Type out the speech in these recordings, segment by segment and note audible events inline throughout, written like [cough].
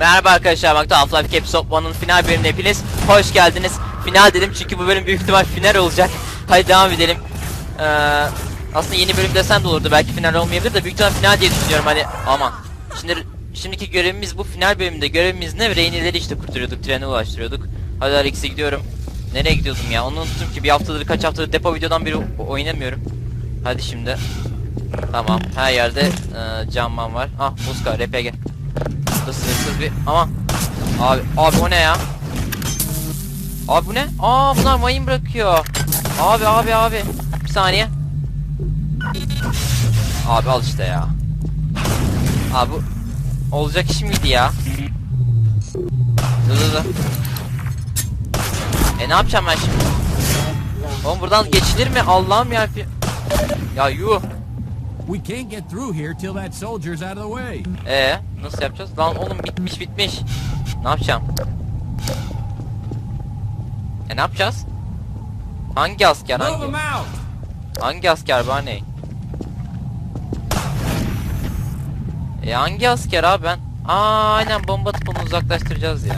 Merhaba arkadaşlar, bakta Half-Life Caps One'ın final bölümüne hepiniz hoş geldiniz. Final dedim çünkü bu bölüm büyük ihtimal final olacak. Hadi devam edelim. Ee, aslında yeni bölüm desem de olurdu, belki final olmayabilir de büyük ihtimal final diye düşünüyorum hani. Aman. Şimdi şimdiki görevimiz bu final bölümünde görevimiz ne? Reynileri işte kurtarıyorduk, trene ulaştırıyorduk. Hadi Alex'e gidiyorum. Nereye gidiyordum ya? Onu unuttum ki bir haftadır kaç haftadır depo videodan beri oynamıyorum. Hadi şimdi. Tamam, her yerde e, camman var. Ah, Muska, RPG. Burada sınırsız bir... Aman. Abi, abi o ne ya? Abi bu ne? Aa bunlar mayın bırakıyor. Abi abi abi. Bir saniye. Abi al işte ya. Abi bu olacak iş miydi ya? Dur dur dur. E ne yapacağım ben şimdi? Oğlum buradan geçilir mi? Allah'ım ya. Ya yuh. We can't get through here till that soldier's out of the way. Ee nasıl yapacağız? Lan oğlum bitmiş bitmiş. Ne yapacağım? E ne yapacağız? Hangi asker hangi? Hangi asker bu ne? E hangi asker abi ben? Aa aynen bomba atıp onu uzaklaştıracağız ya.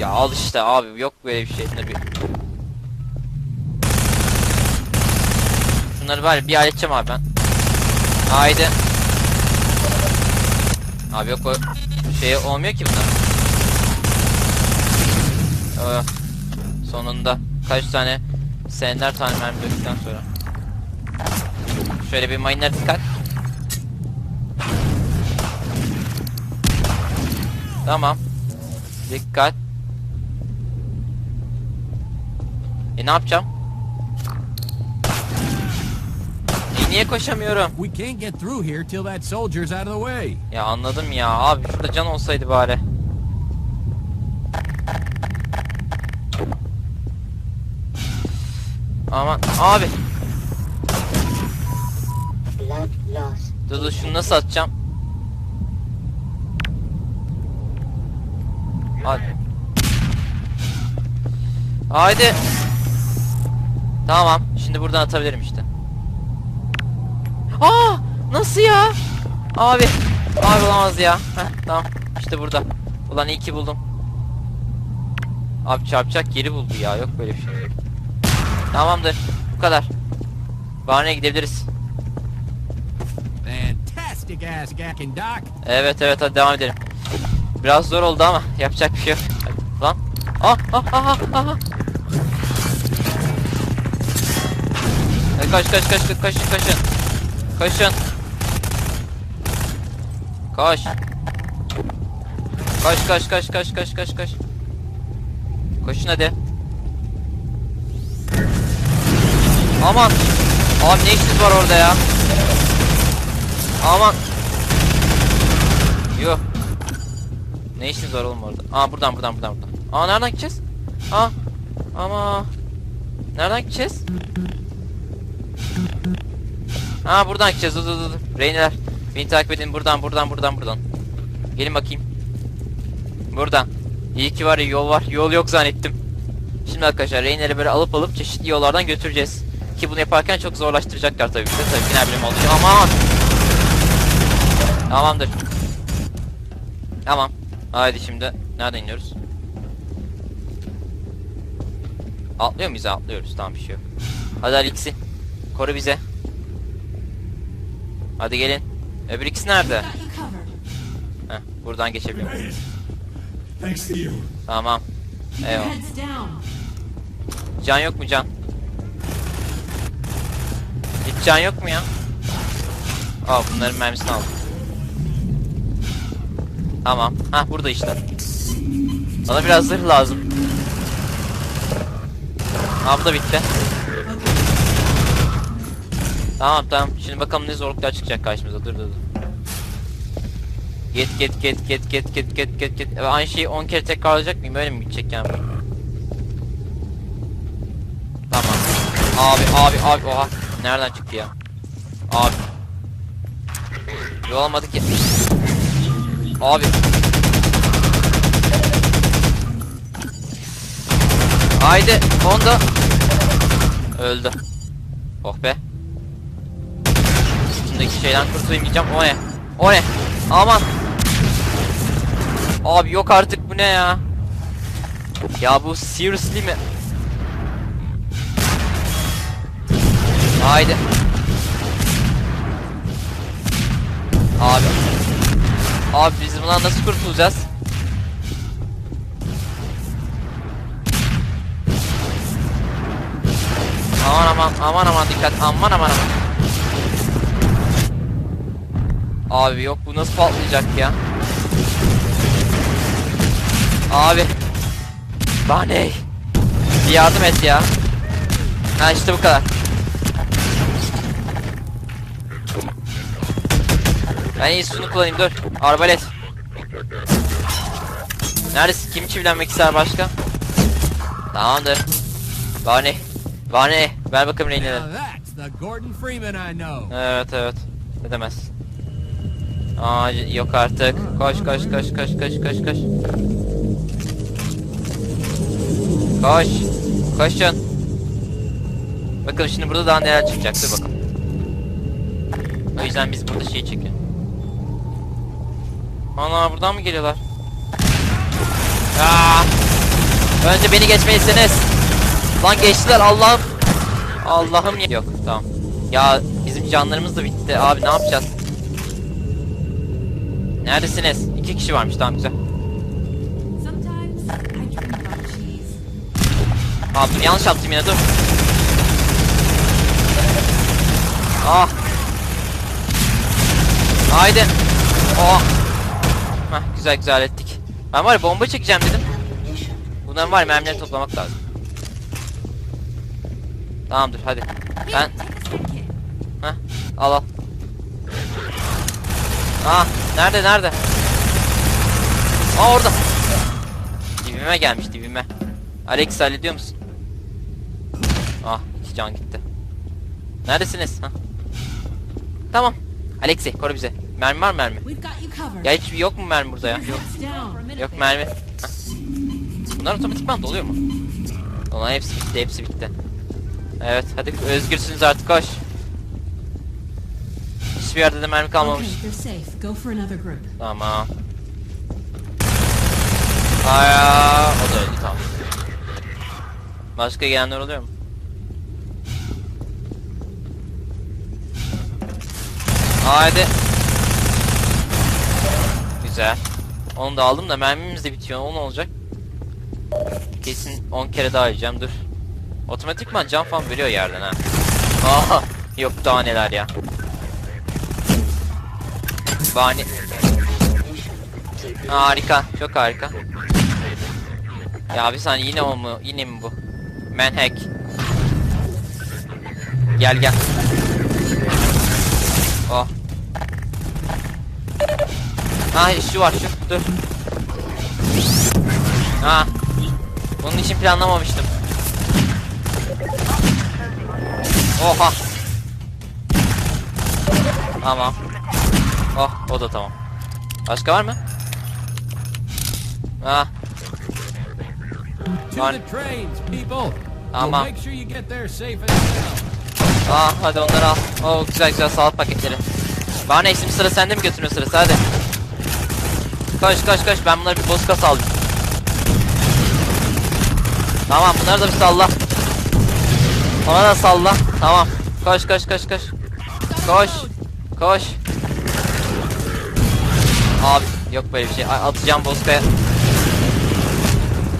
Ya al işte abi yok böyle bir şey. Şunları bir... Şunları var bir halledeceğim abi ben. Haydi. Abi yok o şey olmuyor ki bunlar. Ee, sonunda kaç tane seneler tane mermi döktükten sonra. Şöyle bir mayınlara dikkat. Tamam. Dikkat. E ne yapacağım? Niye koşamıyorum? We can't get through here till that soldier's out of the way. Ya anladım ya. Abi şurada can olsaydı bari. Aman abi. Dur dur şunu nasıl atacağım? Hadi. Haydi. Tamam. Şimdi buradan atabilirim işte. Aa! Nasıl ya? Abi. Abi olamaz ya. Heh, tamam. İşte burada. Ulan iyi ki buldum. Abi çarpacak yeri buldu ya. Yok böyle bir şey. Tamamdır. Bu kadar. Bahaneye gidebiliriz. Evet evet hadi devam edelim. Biraz zor oldu ama yapacak bir şey yok. Hadi, Lan. Ah ah ah ah ah. Hadi kaç kaç kaç kaç kaçın Kaçın. Kaç. Kaç kaç kaç kaç kaç kaç kaç. Koşun hadi. Aman. Abi ne işiniz var orada ya? Aman. Yo. Ne işiniz var oğlum orada? Aa buradan buradan buradan buradan. Aa nereden gideceğiz? Aa. Ama. Nereden gideceğiz? Aa buradan gideceğiz. Dur dur dur. Reyneler. Beni takip edin buradan buradan buradan buradan. Gelin bakayım. Buradan. İyi ki var yol var. Yol yok zannettim. Şimdi arkadaşlar Reyneleri böyle alıp alıp çeşitli yollardan götüreceğiz. Ki bunu yaparken çok zorlaştıracaklar tabii ki. Tabii final bölümü olacak. Aman. Tamamdır. Tamam. Haydi şimdi nereden iniyoruz? Atlıyor muyuz? Atlıyoruz. Tamam bir şey yok. Hadi Alex'i. Koru bize. Hadi gelin. Öbür ikisi nerede? Heh, buradan you. Tamam. Eyvallah. Can yok mu can? Hiç can yok mu ya? Al bunların mermisini aldım. Tamam. Ha burada işte. Bana biraz zırh lazım. Da bitti. Tamam tamam. Şimdi bakalım ne zorluklar çıkacak karşımıza. Dur dur dur. Get get get get get get get get get. Aynı şeyi 10 kere tekrarlayacak mıyım? Öyle mi gidecek yani? Tamam. Abi abi abi oha. Nereden çıktı ya? Abi. Yol olmadı ki. Abi. Haydi onda. Öldü. Oh be. Üstündeki şeyden kurtulayım diyeceğim o ne? O ne? Aman. Abi yok artık bu ne ya? Ya bu seriously mi? Haydi. Abi. Abi biz bundan nasıl kurtulacağız? Aman aman aman aman dikkat aman aman aman. Abi yok bu nasıl patlayacak ya? Abi. Bane. Bir yardım et ya. Ha işte bu kadar. Ben iyi şunu kullanayım dur. Arbalet. Neredesin? Kim çivilenmek ister başka? Tamamdır. Bane. Bane. Ver bakalım rehinleri. Now that's the Gordon Freeman I know. Evet evet. Ne demez. Aa yok artık. Koş koş koş koş koş koş koş. Koş. Koşun. Bakın şimdi burada daha neler çıkacak. Dur bakalım. O yüzden biz burada şeyi çekelim. Ana buradan mı geliyorlar? Aa! Önce beni geçmelisiniz. Lan geçtiler Allah'ım. Allah'ım yok tamam. Ya bizim canlarımız da bitti abi ne yapacağız? Neredesiniz? İki kişi varmış tamam güzel. Abi dur, yanlış yaptım yine dur. Ah. Haydi. Oh. Heh, güzel güzel ettik. Ben var ya bomba çekeceğim dedim. Bunların var ya mermileri toplamak lazım. Tamamdır hadi. Ben. Heh, al al. Ah, nerede nerede? Aa orada. Dibime gelmiş dibime. Alex hallediyor musun? Ah, iki can gitti. Neredesiniz? Ha? Tamam. Alexi koru bize. Mermi var mı mermi? Ya hiç yok mu mermi burada ya? Down. Yok mermi. Hah. Bunlar otomatikman doluyor mu? Ulan hepsi bitti, hepsi bitti. Evet, hadi özgürsünüz artık koş. Hiçbir yerde de mermi kalmamış. Tamam. Aya, o da öldü tamam. Başka gelenler oluyor mu? Haydi. Güzel. Onu da aldım da mermimiz de bitiyor. O ne olacak? Kesin 10 kere daha yiyeceğim. Dur. Otomatikman can falan veriyor yerden ha. Aha. Yok daha neler ya. Bani. Harika. Çok harika. Ya bir saniye yine o mu? Yine mi bu? Manhack. Gel gel. Oh. Ha şu var şu. Dur. Ha. Bunun için planlamamıştım. Oha. Tamam. Oh o da tamam. Başka var mı? Safe and sound. Aa hadi onları al. Oo güzel güzel sağlık paketleri. Bana şimdi sıra sende mi götürüyor sırası hadi. Koş koş koş ben bunları bir boska saldım. Tamam bunları da bir salla. Ona da salla. Tamam. Koş koş koş koş. Koş. Koş. Abi yok böyle bir şey. Atacağım boskaya.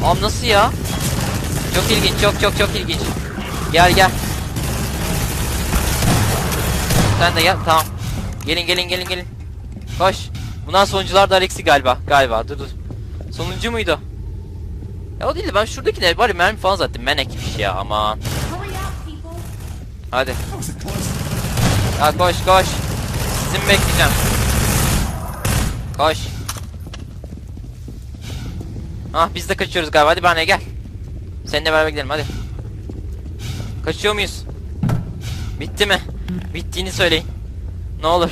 Abi nasıl ya? Çok ilginç çok çok çok ilginç. Gel gel. Sen de gel tamam. Gelin gelin gelin gelin. Koş. Bundan sonuncular da Alex'i galiba. Galiba dur dur. Sonuncu muydu? Ya o değil de ben şuradakiler bari mermi falan zaten men ekmiş ya aman. Hadi. Ya koş koş. Sizin bekleyeceğim? Koş. Ah biz de kaçıyoruz galiba. Hadi bana gel. Seninle beraber gidelim hadi. Kaçıyor muyuz? Bitti mi? Bittiğini söyleyin. Ne olur.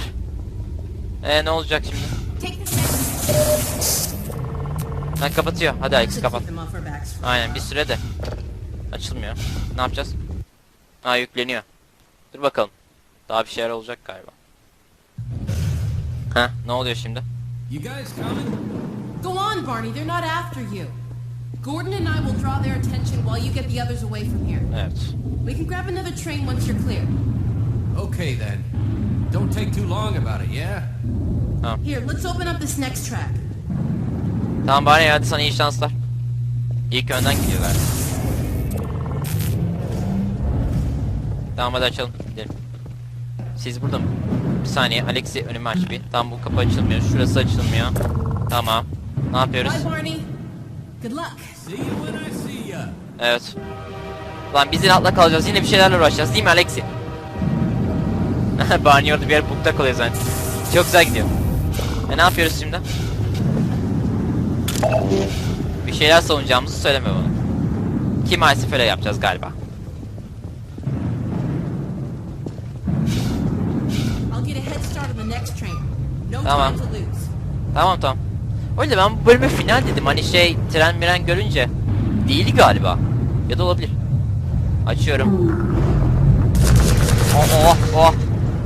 Ee ne olacak şimdi? Ha kapatıyor. Hadi Alex kapat. Aynen bir süre de. Açılmıyor. Ne yapacağız? Ha yükleniyor. Dur bakalım. Daha bir şeyler olacak galiba. Ha ne oluyor şimdi? You guys coming? Go on, Barney. They're not after you. Gordon and I will draw their attention while you get the others away from here. Evet. We can grab another train once you're clear. Okay then. Don't take too long about it, yeah? Here, let's open up this next track. Tamam bari hadi sana iyi şanslar. İlk önden gidiyorlar. Tamam hadi açalım. Gidelim. Siz burada mı? Bir saniye Alex'i önüme aç bir. Tamam bu kapı açılmıyor. Şurası açılmıyor. Tamam. Ne yapıyoruz? Evet. Lan biz inatla kalacağız. Yine bir şeylerle uğraşacağız değil mi Alexi? [laughs] Barney orada bir yer bukta kalıyor zaten. Çok güzel gidiyor. E ne yapıyoruz şimdi? Bir şeyler savunacağımızı söyleme bana. Ki maalesef öyle yapacağız galiba. Tamam. Tamam tamam. Öyle ben bu bölüme final dedim. Hani şey tren miren görünce. Değil galiba. Ya da olabilir. Açıyorum. Oh oh oh.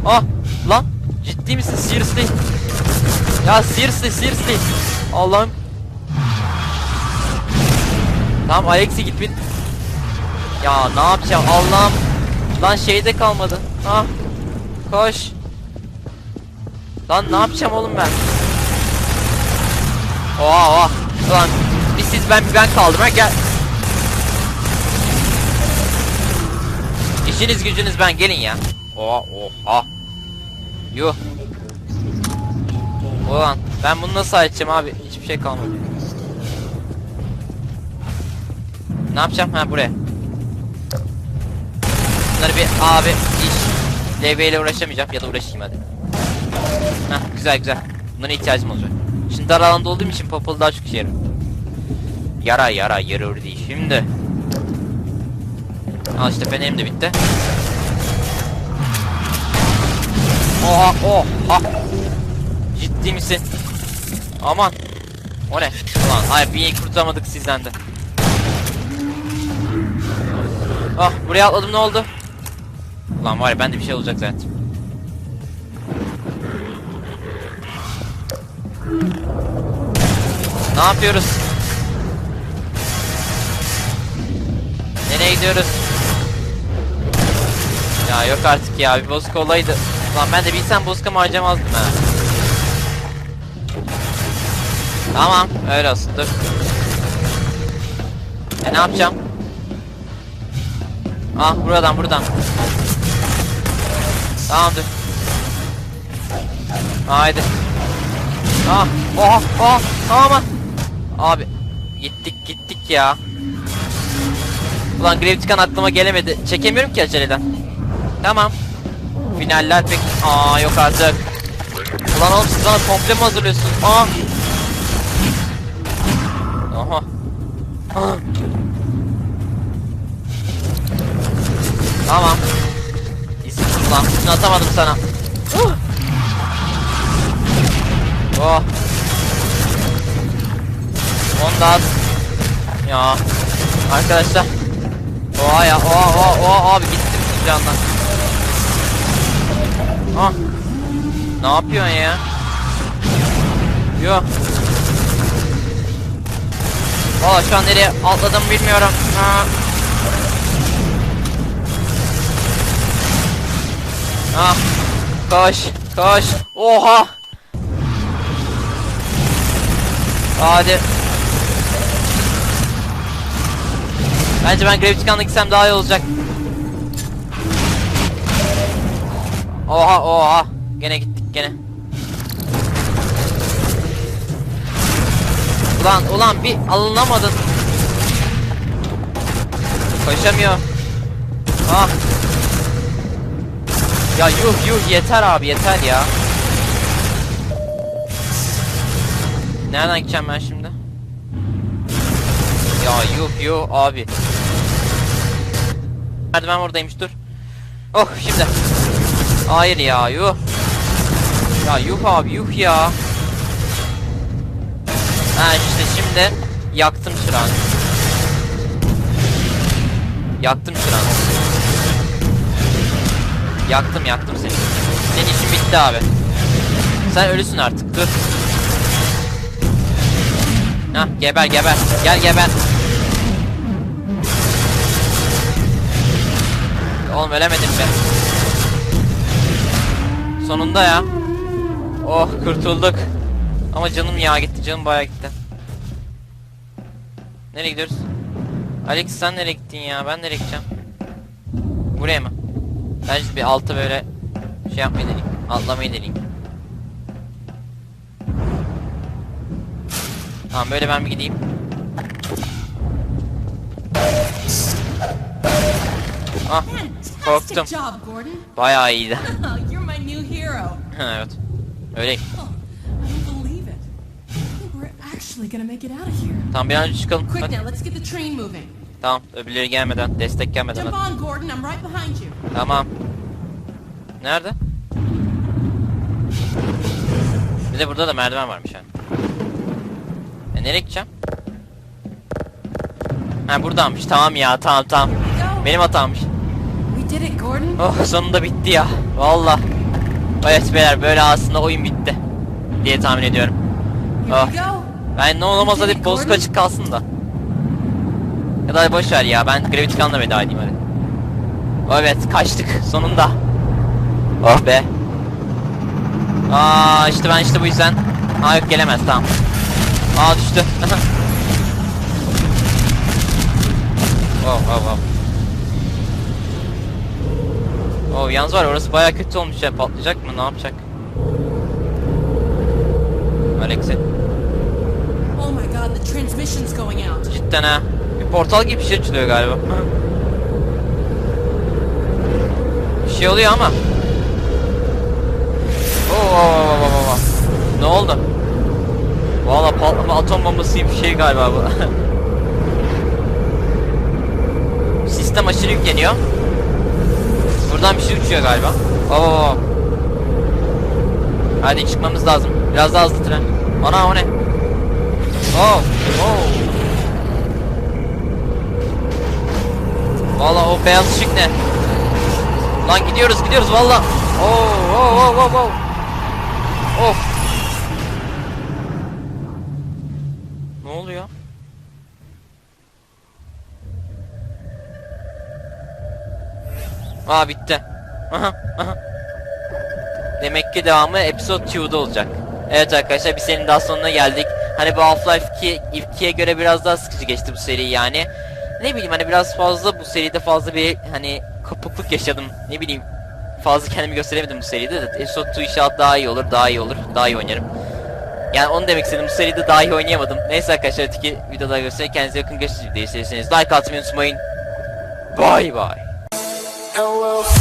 Oh lan ciddi misin seriously? Ya seriously seriously. Allah'ım. Tamam Alex'i git bin. Ya ne yapacağım Allah'ım. Lan şeyde kalmadı. Ha. Koş. Lan ne yapacağım oğlum ben? Oha oha. Ulan bir siz ben bir ben kaldım ha gel. İşiniz gücünüz ben gelin ya. Oha oha. Yuh. Ulan ben bunu nasıl açacağım abi? Hiçbir şey kalmadı. Ne yapacağım? Ha buraya. Bunları bir abi iş. LB ile uğraşamayacağım ya da uğraşayım hadi. Heh güzel güzel. Bunlara ihtiyacım olacak. Şimdi dar alanda olduğum için popalı daha çok işe yarar. Yara yara yarıyor değil. Şimdi. Al işte fenerim de bitti. Oha oha. Ciddi misin? Aman. O ne? Ulan hayır bir kurtulamadık sizden de. Ah buraya atladım ne oldu? Ulan var ya bende bir şey olacak zaten. Ne yapıyoruz? Nereye gidiyoruz? Ya yok artık ya bir bozuk olaydı. Lan ben de bilsem bozuk mı harcamazdım ha. Tamam öyle olsun dur. E ne yapacağım? Ah buradan buradan. Tamam dur. Haydi. Ah, oha, oha, aman. Abi, gittik gittik ya. Ulan Gravity'kan aklıma gelemedi. Çekemiyorum ki aceleden. Tamam. Finaller pek... Aa yok artık. Ulan oğlum siz bana komple mi hazırlıyorsunuz? Aa. Aha. Ah. Tamam. İsimsiz lan. Atamadım sana. Uh. Oh. Onu da at. Ya. Arkadaşlar. Oha ya. Oha oha oha abi gittim candan. Ah. Ne yapıyorsun ya? Yo. Valla şu an nereye atladım bilmiyorum. Ha. Ah. Koş. Koş. Oha. Hadi. Bence ben Gravity'kan'la gitsem daha iyi olacak. Oha oha. Gene gittik gene. Ulan ulan bir alınamadın. Koşamıyor. Ah. Ya yuh yuh yeter abi yeter ya. Nereden gideceğim ben şimdi? Ya yuh yuh abi. Merdiven oradaymış dur. Oh şimdi. Hayır ya yuh. Ya yuh abi yuh ya. Ha işte şimdi yaktım çırağını. Yaktım çırağını. Yaktım yaktım seni. Senin işin bitti abi. Sen ölüsün artık. Dur. Hah geber geber. Gel geber. Oğlum ölemedin be. Sonunda ya. Oh kurtulduk. Ama canım ya gitti. Canım bayağı gitti. Nereye gidiyoruz? Alex sen nereye gittin ya? Ben nereye gideceğim? Buraya mı? Bence bir alta böyle şey yapmayı deneyeyim. Atlamayı deneyeyim. Tamam böyle ben bir gideyim. Ah korktum. Bayağı iyiydi. [laughs] You're my new hero. evet. Here. Tamam bir an önce çıkalım. Hadi. Tamam öbürleri gelmeden, destek gelmeden. Hadi. Tamam. Nerede? Bir de burada da merdiven varmış yani. E nereye gideceğim? Ha buradanmış. Tamam ya tamam tamam. Benim hatammış. Oh sonunda bitti ya. Valla. Evet beyler böyle aslında oyun bitti. Diye tahmin ediyorum. Go. Ben ne olamaz hadi bozuk açık kalsın da. Ya da hadi boş ver ya ben Gravity Gun'la veda edeyim hadi. Evet kaçtık [laughs] sonunda. Oh be. Aa işte ben işte bu yüzden. Aa yok gelemez tamam. Aa düştü. oh oh oh. Oh yalnız var orası baya kötü olmuş ya patlayacak mı ne yapacak? Alex'i. Oh my god, the transmission's going out. Cidden ha. Bir portal gibi bir şey açılıyor galiba. bir şey oluyor ama. Oo, oo, oo, oo, oo. Ne oldu? Valla patlama atom bombası gibi bir şey galiba bu. [laughs] Sistem aşırı yükleniyor. Buradan bir şey uçuyor galiba. Oo. Hadi çıkmamız lazım. Biraz daha hızlı tren. Ana o ne? Oh, oh. Valla o beyaz ışık ne? Lan gidiyoruz gidiyoruz valla. Oh, oh, oh, oh, oh. Of. Aa bitti. Demek ki devamı episode 2'da olacak. Evet arkadaşlar bir serinin daha sonuna geldik. Hani bu Half-Life 2, 2'ye göre biraz daha sıkıcı geçti bu seri yani. Ne bileyim hani biraz fazla bu seride fazla bir hani kopukluk yaşadım. Ne bileyim fazla kendimi gösteremedim bu seride de. Episode 2 inşallah daha iyi olur, daha iyi olur, daha iyi oynarım. Yani onu demek istedim. Bu seride daha iyi oynayamadım. Neyse arkadaşlar öteki videoda göstereyim. Kendinize yakın görüşürüz. Değilseniz like atmayı unutmayın. Bye bye. And we'll